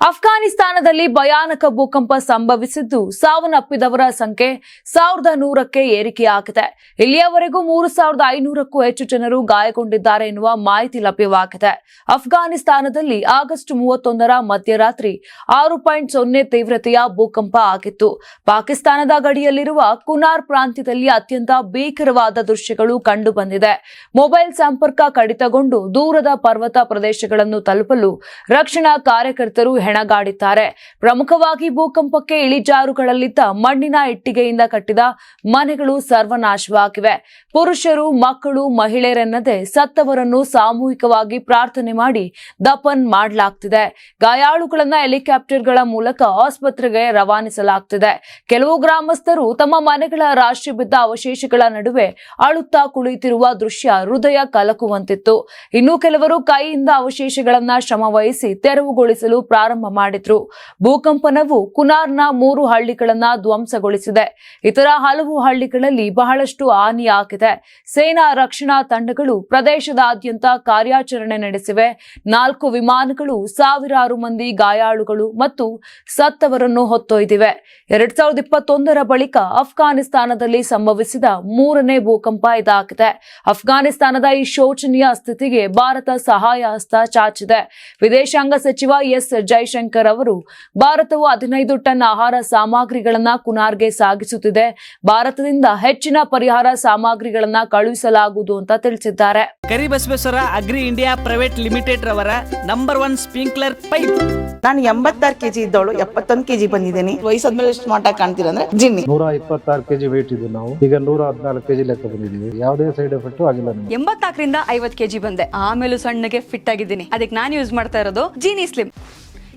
ಅಫ್ಘಾನಿಸ್ತಾನದಲ್ಲಿ ಭಯಾನಕ ಭೂಕಂಪ ಸಂಭವಿಸಿದ್ದು ಸಾವನ್ನಪ್ಪಿದವರ ಸಂಖ್ಯೆ ಸಾವಿರದ ನೂರಕ್ಕೆ ಏರಿಕೆಯಾಗಿದೆ. ಇಲ್ಲಿಯವರೆಗೂ ಮೂರು ಸಾವಿರದ ಐನೂರಕ್ಕೂ ಹೆಚ್ಚು ಜನರು ಗಾಯಗೊಂಡಿದ್ದಾರೆ ಎನ್ನುವ ಮಾಹಿತಿ ಲಭ್ಯವಾಗಿದೆ. ಅಫ್ಘಾನಿಸ್ತಾನದಲ್ಲಿ ಆಗಸ್ಟ್ ಮೂವತ್ತೊಂದರ ಮಧ್ಯರಾತ್ರಿ ಆರು ಪಾಯಿಂಟ್ ಸೊನ್ನೆ ತೀವ್ರತೆಯ ಭೂಕಂಪ ಆಗಿತ್ತು. ಪಾಕಿಸ್ತಾನದ ಗಡಿಯಲ್ಲಿರುವ ಕುನಾರ್ ಪ್ರಾಂತ್ಯದಲ್ಲಿ ಅತ್ಯಂತ ಭೀಕರವಾದ ದೃಶ್ಯಗಳು ಕಂಡುಬಂದಿದೆ. ಮೊಬೈಲ್ ಸಂಪರ್ಕ ಕಡಿತಗೊಂಡು ದೂರದ ಪರ್ವತ ಪ್ರದೇಶಗಳನ್ನು ತಲುಪಲು ರಕ್ಷಣಾ ಕಾರ್ಯಕರ್ತರು ಹೆಣಗಾಡಿದ್ದಾರೆ. ಪ್ರಮುಖವಾಗಿ ಭೂಕಂಪಕ್ಕೆ ಇಳಿಜಾರುಗಳಲ್ಲಿದ್ದ ಮಣ್ಣಿನ ಇಟ್ಟಿಗೆಯಿಂದ ಕಟ್ಟಿದ ಮನೆಗಳು ಸರ್ವನಾಶವಾಗಿವೆ. ಪುರುಷರು, ಮಕ್ಕಳು, ಮಹಿಳೆಯರೆನ್ನದೆ ಸತ್ತವರನ್ನು ಸಾಮೂಹಿಕವಾಗಿ ಪ್ರಾರ್ಥನೆ ಮಾಡಿ ದಫನ್ ಮಾಡಲಾಗ್ತಿದೆ. ಗಾಯಾಳುಗಳನ್ನ ಹೆಲಿಕಾಪ್ಟರ್ಗಳ ಮೂಲಕ ಆಸ್ಪತ್ರೆಗೆ ರವಾನಿಸಲಾಗ್ತಿದೆ. ಕೆಲವು ಗ್ರಾಮಸ್ಥರು ತಮ್ಮ ಮನೆಗಳ ರಾಶಿ ಬಿದ್ದ ಅವಶೇಷಗಳ ನಡುವೆ ಅಳುತ್ತಾ ಕುಳಿತಿರುವ ದೃಶ್ಯ ಹೃದಯ ಕಲಕುವಂತಿತ್ತು. ಇನ್ನು ಕೆಲವರು ಕೈಯಿಂದ ಅವಶೇಷಗಳನ್ನ ಶ್ರಮವಹಿಸಿ ತೆರವುಗೊಳಿಸಲು ಪ್ರಾರಂಭ ಮಾಡಿದ್ರು. ಭೂಕಂಪನವು ಕುನಾರ್ನ ಮೂರು ಹಳ್ಳಿಗಳನ್ನ ಧ್ವಂಸಗೊಳಿಸಿದೆ. ಇತರ ಹಲವು ಹಳ್ಳಿಗಳಲ್ಲಿ ಬಹಳಷ್ಟು ಹಾನಿಯಾಗಿದೆ ಸೇನಾ ರಕ್ಷಣಾ ತಂಡಗಳು ಪ್ರದೇಶದಾದ್ಯಂತ ಕಾರ್ಯಾಚರಣೆ ನಡೆಸಿವೆ. ನಾಲ್ಕು ವಿಮಾನಗಳು, ಸಾವಿರಾರು ಮಂದಿ ಗಾಯಾಳುಗಳು ಮತ್ತು ಸತ್ತವರನ್ನು ಹೊತ್ತೊಯ್ದಿವೆ. ಎರಡ್ ಸಾವಿರದ ಇಪ್ಪತ್ತೊಂದರ ಬಳಿಕ ಅಫ್ಘಾನಿಸ್ತಾನದಲ್ಲಿ ಸಂಭವಿಸಿದ ಮೂರನೇ ಭೂಕಂಪ ಇದಾಗಿದೆ. ಅಫ್ಘಾನಿಸ್ತಾನದ ಈ ಶೋಚನೀಯ ಸ್ಥಿತಿಗೆ ಭಾರತ ಸಹಾಯ ಹಸ್ತ ಚಾಚಿದೆ. ವಿದೇಶಾಂಗ ಸಚಿವ ಎಸ್. ಜೈಶಂಕರ್ ಅವರು ಭಾರತವು ಹದಿನೈದು ಟನ್ ಆಹಾರ ಸಾಮಗ್ರಿಗಳನ್ನ ಕುನಾರ್ಗೆ ಸಾಗಿಸುತ್ತಿದೆ. ಭಾರತದಿಂದ ಹೆಚ್ಚಿನ ಪರಿಹಾರ ಸಾಮಗ್ರಿಗಳನ್ನ ಕಳುಹಿಸಲಾಗುವುದು ಅಂತ ತಿಳಿಸಿದ್ದಾರೆ. Karibasaveshwara agri India private limited ರವರ ನಂಬರ್ ಒನ್ ಸ್ಪ್ರಿಂಕ್ಲರ್ ಪೈಪ್. ನಾನು ಎಂಬತ್ತಾರು ಕೆಜಿ ಇದ್ದವಳು ಎಪ್ಪತ್ತೊಂದು ಕೆಜಿ ಬಂದಿದ್ದೀನಿ. ವಯಸ್ಸಾದ್ಮೇಲೆ ಸ್ಮಾರ್ಟ್ ಆಗಿ ಕಾಣ್ತೀರ ಅಂದ್ರೆ ಜಿನ್ನಿ. ನೂರ ಇಪ್ಪತ್ತಾರು ಕೆಜಿ ವೇಟ್ ಇದ್ದು ನಾವು. ಈಗ ನೂರ ಹದಿನಾಲ್ಕು ಕೆಜಿ ಲೆಕ್ಕ ಬಂದಿದ್ದೀವಿ. ಯಾವುದೇ ಸೈಡ್ ಎಫೆಕ್ಟ್ ಆಗಿಲ್ಲ ಎಂಬತ್ನಾಲ್ಕರಿಂದ ಐವತ್ ಕೆಜಿ ಬಂದೆ. ಆಮೇಲೆ ಸಣ್ಣಗೆ ಫಿಟ್ ಆಗಿದ್ದೀನಿ. ಅದಕ್ಕೆ ನಾನು ಯೂಸ್ ಮಾಡ್ತಾ ಇರೋದು ಜೀನಿ ಸ್ಲಿಮ್